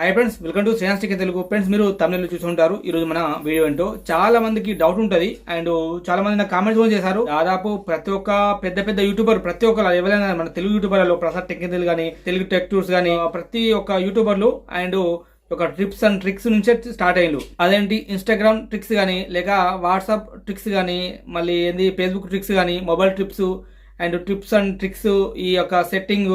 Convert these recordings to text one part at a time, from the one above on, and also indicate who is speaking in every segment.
Speaker 1: High friends welcome to శ్రేయాస్టిక్ Telugu friends మీరు తమిళలో చూసి ఉంటారు ఈ రోజు మన వీడియో ఏంటో చాలా మందికి డౌట్ ఉంటుంది. అండ్ చాలా మంది నాకు కామెంట్స్ కూడా చేశారు. దాదాపు ప్రతి ఒక్క పెద్ద పెద్ద యూట్యూబర్ ప్రతి ఒక్కరు ఎవరైనా మన తెలుగు యూట్యూబర్లలో ప్రసాద్ టెక్నికల్ కానీ తెలుగు టెక్ టూర్స్ కానీ ప్రతి ఒక్క యూట్యూబర్లు అండ్ uh, ఒక ట్రిప్స్ అండ్ ట్రిక్స్ నుంచే స్టార్ట్ అయ్యిండు అదేంటి? ఇన్స్టాగ్రామ్ ట్రిక్స్ కానీ లేక వాట్సాప్ ట్రిక్స్ కానీ మళ్ళీ ఏంది? ఫేస్బుక్ ట్రిక్స్ కానీ mobile tips and tips and tricks ఈ యొక్క సెట్టింగ్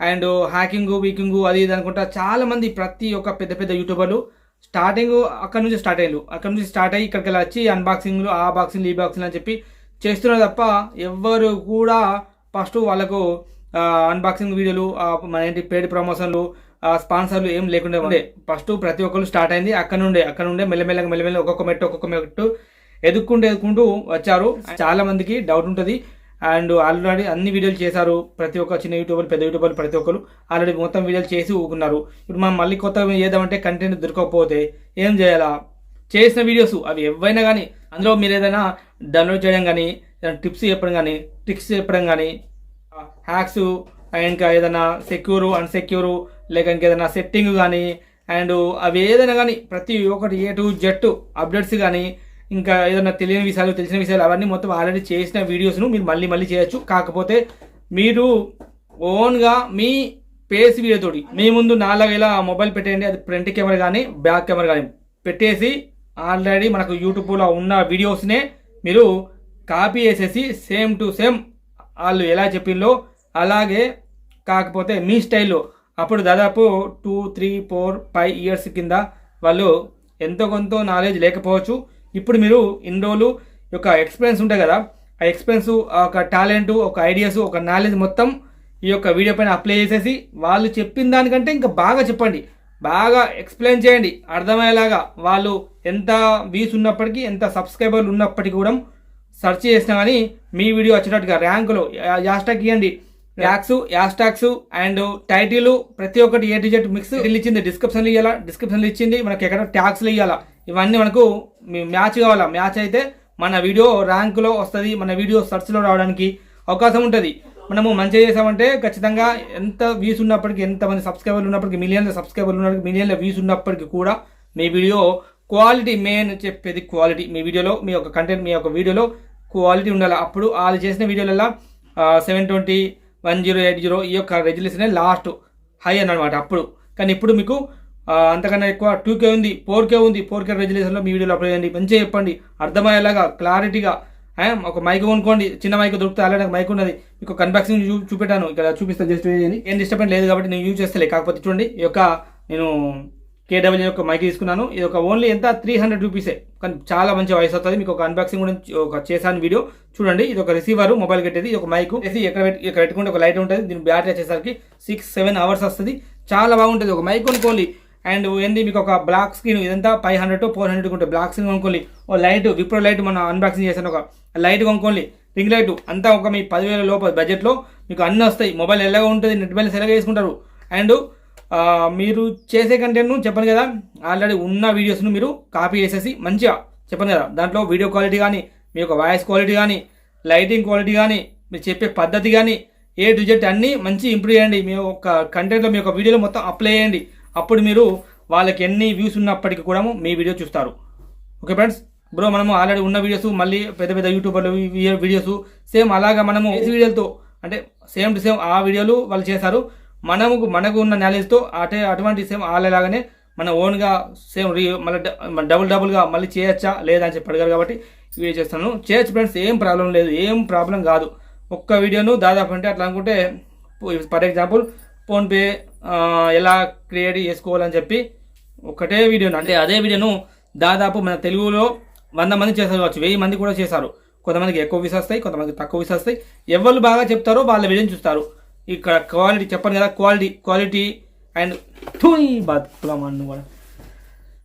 Speaker 1: అండ్ హ్యాకింగ్ వీకింగ్ అది ఇది అనుకుంటా చాలా మంది ప్రతి ఒక్క పెద్ద పెద్ద యూట్యూబర్లు స్టార్టింగ్ అక్కడ నుంచి స్టార్ట్ అయ్యారు. అక్కడ నుంచి స్టార్ట్ అయ్యి ఇక్కడికి వచ్చి అన్బాక్సింగ్లు ఆ బాక్సింగ్ ఈ బాక్సింగ్ అని చెప్పి చేస్తున్నారు తప్ప ఎవ్వరు కూడా ఫస్ట్ వాళ్ళకు అన్బాక్సింగ్ వీడియోలు మన ఏంటి పేడ్ ప్రమోషన్లు స్పాన్సర్లు ఏం లేకుండా ఉండే. ఫస్ట్ ప్రతి ఒక్కరు స్టార్ట్ అయింది అక్కడ నుండే అక్కడ నుండే మెల్లమెల్లగా మెల్లమెల్ల ఒక్కొక్క మెట్టు ఒక్కొక్క మెట్టు ఎదుక్కుంటూ ఎదుక్కుంటూ వచ్చారు. చాలా మందికి డౌట్ ఉంటుంది. అండ్ ఆల్రెడీ అన్ని వీడియోలు చేశారు ప్రతి ఒక్క చిన్న యూట్యూబర్ పెద్ద యూట్యూబర్ ప్రతి ఒక్కరు. ఆల్రెడీ మొత్తం వీడియోలు చేసి ఊకున్నారు ఇప్పుడు మనం మళ్ళీ కొత్తగా చేద్దామంటే కంటెంట్ దొరకకపోతే ఏం చేయాలా? చేసిన వీడియోస్ అవి ఎవైనా కానీ అందులో మీరు ఏదైనా డౌన్లోడ్ చేయడం కానీ ఏదైనా టిప్స్ చెప్పడం కానీ ట్రిక్స్ చెప్పడం కానీ హ్యాక్స్ ఇంకా ఏదైనా సెక్యూరు అన్సెక్యూరు లేక ఇంకేదైనా సెట్టింగ్ కానీ అండ్ అవి ఏదైనా కానీ ప్రతి ఒక్కటి ఏ టు జెట్ అప్డేట్స్ కానీ ఇంకా ఏదైనా తెలియని విషయాలు తెలిసిన విషయాలు అవన్నీ మొత్తం ఆల్రెడీ చేసిన వీడియోస్ను మీరు మళ్ళీ మళ్ళీ చేయొచ్చు. కాకపోతే మీరు ఓన్గా మీ పేస్ వీడియోతోటి మీ ముందు నాలుగు ఇలా మొబైల్ పెట్టేయండి అది ఫ్రంట్ కెమెరా కానీ బ్యాక్ కెమెరా కానీ పెట్టేసి ఆల్రెడీ మనకు యూట్యూబ్లో ఉన్న వీడియోస్నే మీరు కాపీ చేసేసి సేమ్ టు సేమ్ వాళ్ళు ఎలా చెప్పిందో అలాగే కాకపోతే మీ స్టైల్లో అప్పుడు దాదాపు two three four five years కింద వాళ్ళు ఎంతో కొంత నాలెడ్జ్ లేకపోవచ్చు. ఇప్పుడు మీరు ఇన్ని రోజులు యొక్క ఎక్స్పీరియన్స్ ఉంటాయి కదా ఆ ఎక్స్పీరియన్స్ ఒక టాలెంట్ ఒక ఐడియాస్ ఒక నాలెడ్జ్ మొత్తం ఈ యొక్క వీడియో పైన అప్లై చేసేసి వాళ్ళు చెప్పిన దానికంటే ఇంకా బాగా చెప్పండి. బాగా ఎక్స్ప్లెయిన్ చేయండి. అర్థమయ్యేలాగా వాళ్ళు ఎంత వ్యూస్ ఉన్నప్పటికీ ఎంత సబ్స్క్రైబర్లు ఉన్నప్పటికీ కూడా సెర్చ్ చేసినా కానీ మీ వీడియో వచ్చేటట్టుగా ర్యాంకులో యాస్టాక్ ఇవ్వండి tags as tags and title ప్రతి ఒక్కటి ఏ టు జెడ్ మిక్స్ ఇచ్చింది డిస్క్రిప్షన్లు ఇవ్వాలా డిస్క్రిప్షన్లు ఇచ్చింది. మనకి ఎక్కడ ట్యాక్స్లు ఇవ్వాలా ఇవన్నీ మనకు మ్యాచ్ కావాలా? మ్యాచ్ అయితే మన వీడియో ర్యాంకులో వస్తుంది. మన వీడియో సర్చ్లో రావడానికి అవకాశం ఉంటుంది. మనము మంచిగా చేసామంటే ఖచ్చితంగా ఎంత వ్యూస్ ఉన్నప్పటికీ ఎంతమంది సబ్స్క్రైబర్లు ఉన్నప్పటికీ మిలియన్ల సబ్స్క్రైబర్లు ఉన్నప్పటికీ మిలియన్ల వ్యూస్ ఉన్నప్పటికీ కూడా మీ వీడియో క్వాలిటీ మెయిన్ చెప్పేది క్వాలిటీ మీ వీడియోలో మీ యొక్క కంటెంట్ మీ యొక్క వీడియోలో క్వాలిటీ ఉండాలి? అప్పుడు వాళ్ళు చేసిన వీడియోలలో seven twenty one zero eight zero ఈ యొక్క రెజల్యూషనే లాస్ట్ హై అన్నమాట అప్పుడు. కానీ ఇప్పుడు మీకు అంతకన్నా ఎక్కువ టూ కే ఉంది ఫోర్ కే ఉంది ఫోర్ కే రెజల్యూషన్లో మీ వీడియోలో అప్లోడ్ చేయండి మంచిగా చెప్పండి అర్థమయ్యేలాగా క్లారిటీగా ఒక మైక్ కొనుక్కోండి చిన్న మైక్ దొరుకుతుంది అలాగే మైక్ ఉన్నది మీకు ఒక అన్బాక్సింగ్ చూ చూపెట్టాను ఇక్కడ చూపిస్తాను జస్ట్ ఏం డిస్టర్బెన్స్ లేదు కాబట్టి నేను యూజ్ చేస్తలే. కాకపోతే చూడండి ఈ యొక్క నేను కేడబ్ల్యూ యొక్క మైక్ తీసుకున్నాను. ఇది ఒక ఓన్లీ ఎంత? త్రీ హండ్రెడ్ రూపీసే కానీ చాలా మంచి వాయిస్ వస్తుంది. మీకు ఒక అన్బాక్సింగ్ కూడా ఒక చేశాను వీడియో చూడండి ఇది ఒక రిసీవర్ మొబైల్ కట్టేది. ఇది ఒక మైక్ వేసి ఎక్కడ పెట్టి ఇక్కడ పెట్టుకుంటే ఒక లైట్ ఉంటుంది. దీని బ్యాటరీ వచ్చేసరికి సిక్స్ సెవెన్ అవర్స్ వస్తుంది. చాలా బాగుంటుంది. ఒక మైక్ కొనుక్కోండి. అండ్ ఏంది? మీకు ఒక బ్లాక్ స్క్రీన్ ఇదంతా ఫైవ్ హండ్రెడ్ ఫోర్ హండ్రెడ్ ఉంటుంది బ్లాక్ స్క్రీన్ కొనుక్కోండి. ఓ లైట్ విప్రో లైట్ మనం అన్బాక్సింగ్ చేశాను. ఒక లైట్ కొనుక్కోండి. రింగ్ లైట్ అంతా ఒక మీ పదివేల లోపల బడ్జెట్లో మీకు అన్నీ వస్తాయి. మొబైల్ ఎలాగ ఉంటుంది. నెట్ బ్యాలెన్స్ ఎలాగ వేసుకుంటారు. అండ్ మీరు చేసే కంటెంట్ను చెప్పండి కదా. ఆల్రెడీ ఉన్న వీడియోస్ను మీరు కాపీ చేసేసి మంచిగా చెప్పండి కదా. దాంట్లో వీడియో క్వాలిటీ కానీ మీ యొక్క వాయిస్ క్వాలిటీ కానీ లైటింగ్ క్వాలిటీ కానీ మీరు చెప్పే పద్ధతి కానీ ఏ టు జెడ్ అన్నీ మంచి ఇంప్రూవ్ చేయండి. మీ యొక్క కంటెంట్లో మీ యొక్క వీడియోలో మొత్తం అప్లై చేయండి. అప్పుడు మీరు వాళ్ళకి ఎన్ని వ్యూస్ ఉన్నప్పటికీ కూడా మీ వీడియో చూస్తారు. ఓకే ఫ్రెండ్స్ బ్రో మనము ఆల్రెడీ ఉన్న వీడియోస్ మళ్ళీ పెద్ద పెద్ద యూట్యూబర్లు వీడియోస్ సేమ్ అలాగా మనము వీడియోలతో అంటే సేమ్ టు సేమ్ ఆ వీడియోలు వాళ్ళు చేశారు. మనము మనకు ఉన్న నాలెడ్జ్తో అటే అటువంటి సేమ్ వాళ్ళలాగానే మన ఓన్గా సేమ్ రీ మళ్ళీ డబుల్ డబుల్గా మళ్ళీ చేయొచ్చా? లేదా అని చెప్పి అడిగారు కాబట్టి ఈ వీడియో చేస్తాను. చేయొచ్చు ఫ్రెండ్స్ ఏం ప్రాబ్లం లేదు. ఏం ప్రాబ్లం కాదు. ఒక్క వీడియోను దాదాపు అంటే అట్లా అనుకుంటే ఫర్ ఎగ్జాంపుల్ ఫోన్పే ఎలా క్రియేట్ చేసుకోవాలని చెప్పి ఒకటే వీడియోను అంటే అదే వీడియోను దాదాపు మన తెలుగులో వంద మంది చేసారు కావచ్చు. వెయ్యి మంది కూడా చేశారు. కొంతమందికి ఎక్కువ వీస్ వస్తాయి కొంతమందికి తక్కువ వీస్ వస్తాయి. ఎవరు బాగా చెప్తారో వాళ్ళ వీడియోని చూస్తారు. ఇక్కడ క్వాలిటీ చెప్పండి కదా క్వాలిటీ క్వాలిటీ అండ్ టూ బతుకులమన్ను కూడా